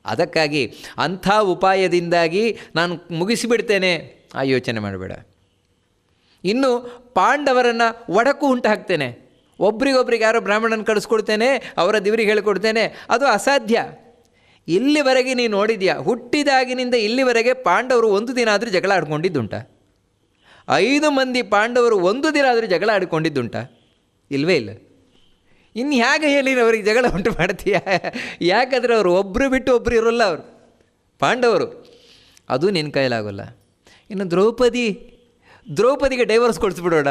ಅದಕ್ಕಾಗಿ ಅಂಥ ಉಪಾಯದಿಂದಾಗಿ ನಾನು ಮುಗಿಸಿಬಿಡ್ತೇನೆ. ಆ ಯೋಚನೆ ಮಾಡಬೇಡ. ಇನ್ನು ಪಾಂಡವರನ್ನು ಒಡಕು ಉಂಟು ಹಾಕ್ತೇನೆ. ಒಬ್ರಿಗೊಬ್ರಿಗೆ ಯಾರೋ ಬ್ರಾಹ್ಮಣನ ಕಳಿಸ್ಕೊಡ್ತೇನೆ, ಅವರ ದಿವರಿಗೆ ಹೇಳಿಕೊಡ್ತೇನೆ, ಅದು ಅಸಾಧ್ಯ. ಇಲ್ಲಿವರೆಗೆ ನೀನು ನೋಡಿದ್ಯಾ, ಹುಟ್ಟಿದಾಗಿನಿಂದ ಇಲ್ಲಿವರೆಗೆ ಪಾಂಡವರು ಒಂದು ದಿನ ಆದರೂ ಜಗಳ ಆಡ್ಕೊಂಡಿದ್ದುಂಟ. ಐದು ಮಂದಿ ಪಾಂಡವರು ಒಂದು ದಿನ ಆದರೂ ಜಗಳ ಆಡಿಕೊಂಡಿದ್ದುಂಟ. ಇಲ್ವೇ ಇಲ್ಲ. ಇನ್ನು ಹೇಗೆ ಹೇಳಿ ಅವರಿಗೆ ಜಗಳ ಉಂಟು ಮಾಡ್ತೀಯ? ಯಾಕಂದರೆ ಅವರು ಒಬ್ಬರು ಬಿಟ್ಟು ಒಬ್ಬರು ಇರೋಲ್ಲ ಅವರು. ಪಾಂಡವರು, ಅದು ನಿನ್ನ ಕೈಲಾಗೋಲ್ಲ. ಇನ್ನು ದ್ರೌಪದಿ ದ್ರೌಪದಿಗೆ ಡೈವರ್ಸ್ ಕೊಡಿಸ್ಬಿಡೋಣ.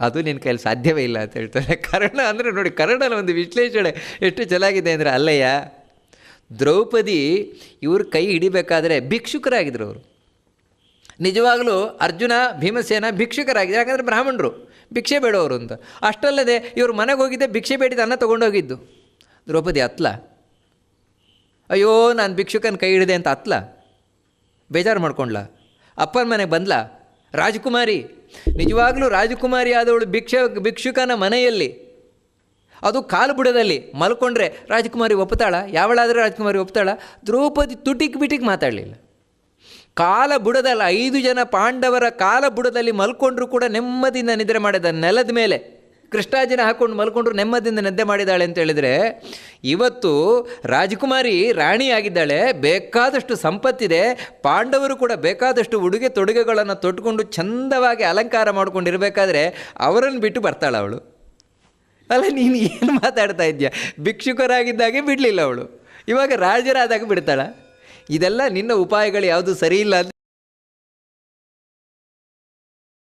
ಅದು ನಿನ್ನ ಕೈಯಲ್ಲಿ ಸಾಧ್ಯವೇ ಇಲ್ಲ ಅಂತ ಹೇಳ್ತಾರೆ. ಕರ್ಣ ಅಂದರೆ ನೋಡಿ, ಕರ್ಣನ ಒಂದು ವಿಶ್ಲೇಷಣೆ ಎಷ್ಟು ಚೆನ್ನಾಗಿದೆ ಅಂದರೆ ಅಲ್ಲಯ್ಯ, ದ್ರೌಪದಿ ಇವ್ರ ಕೈ ಹಿಡಿಬೇಕಾದ್ರೆ ಭಿಕ್ಷುಕರಾಗಿದ್ದರು ಅವರು. ನಿಜವಾಗಲೂ ಅರ್ಜುನ, ಭೀಮಸೇನ ಭಿಕ್ಷುಕರಾಗಿದ್ದಾರೆ ಯಾಕಂದರೆ ಬ್ರಾಹ್ಮಣರು, ಭಿಕ್ಷೆ ಬೇಡೋರು ಅಂತ. ಅಷ್ಟಲ್ಲದೆ ಇವರು ಮನೆಗೆ ಹೋಗಿದ್ದೆ, ಭಿಕ್ಷೆ ಬೇಡಿದ ಅನ್ನ ತೊಗೊಂಡೋಗಿದ್ದು. ದ್ರೌಪದಿ ಅತ್ಲ. ಅಯ್ಯೋ, ನಾನು ಭಿಕ್ಷುಕನ ಕೈ ಹಿಡಿದೆ ಅಂತ ಅತ್ಲ. ಬೇಜಾರು ಮಾಡ್ಕೊಂಡ್ಲ? ಅಪ್ಪನ ಮನೆಗೆ ಬಂದ್ಲ? ರಾಜಕುಮಾರಿ. ನಿಜವಾಗಲೂ ರಾಜಕುಮಾರಿ ಆದವಳು ಭಿಕ್ಷ, ಭಿಕ್ಷುಕನ ಮನೆಯಲ್ಲಿ. ಅದು ಕಾಲು ಬುಡದಲ್ಲಿ ಮಲ್ಕೊಂಡ್ರೆ ರಾಜಕುಮಾರಿ ಒಪ್ಪತಾಳ ಯಾವಳಾದರೂ ರಾಜಕುಮಾರಿ ಒಪ್ತಾಳ? ದ್ರೌಪದಿ ತುಟಿಕ್ ಬಿಟಿಕ್ ಮಾತಾಡಲಿಲ್ಲ. ಕಾಲ ಬುಡದಲ್ಲ ಐದು ಜನ ಪಾಂಡವರ ಕಾಲ ಬುಡದಲ್ಲಿ ಮಲ್ಕೊಂಡ್ರೂ ಕೂಡ ನೆಮ್ಮದಿಯಿಂದ ನಿದ್ರೆ ಮಾಡಿದ ನೆಲದ ಮೇಲೆ ಕೃಷ್ಣಾಜಿನ ಹಾಕೊಂಡು ಮಲ್ಕೊಂಡ್ರು ನೆಮ್ಮದಿಯಿಂದ ನಿದ್ದೆ ಮಾಡಿದ್ದಾಳೆ ಅಂತ ಹೇಳಿದರೆ, ಇವತ್ತು ರಾಜಕುಮಾರಿ ರಾಣಿ ಆಗಿದ್ದಾಳೆ ಬೇಕಾದಷ್ಟು ಸಂಪತ್ತಿದೆ, ಪಾಂಡವರು ಕೂಡ ಬೇಕಾದಷ್ಟು ಉಡುಗೆ ತೊಡುಗೆಗಳನ್ನು ತೊಟ್ಟುಕೊಂಡು ಚಂದವಾಗಿ ಅಲಂಕಾರ ಮಾಡ್ಕೊಂಡಿರಬೇಕಾದ್ರೆ ಅವರನ್ನು ಬಿಟ್ಟು ಬರ್ತಾಳೆ ಅವಳು. ಅಲ್ಲ, ನೀನು ಏನು ಮಾತಾಡ್ತಾ ಇದೆಯಾ? ಭಿಕ್ಷುಕರಾಗಿದ್ದಾಗೆ ಬಿಡಲಿಲ್ಲ ಅವಳು. ಇವಾಗ ರಾಜರಾದಾಗ ಬಿಡ್ತಾಳ. ಇದೆಲ್ಲ ನಿನ್ನ ಉಪಾಯಗಳು ಯಾವುದು? ಸರಿ ಇಲ್ಲ ಅಂತ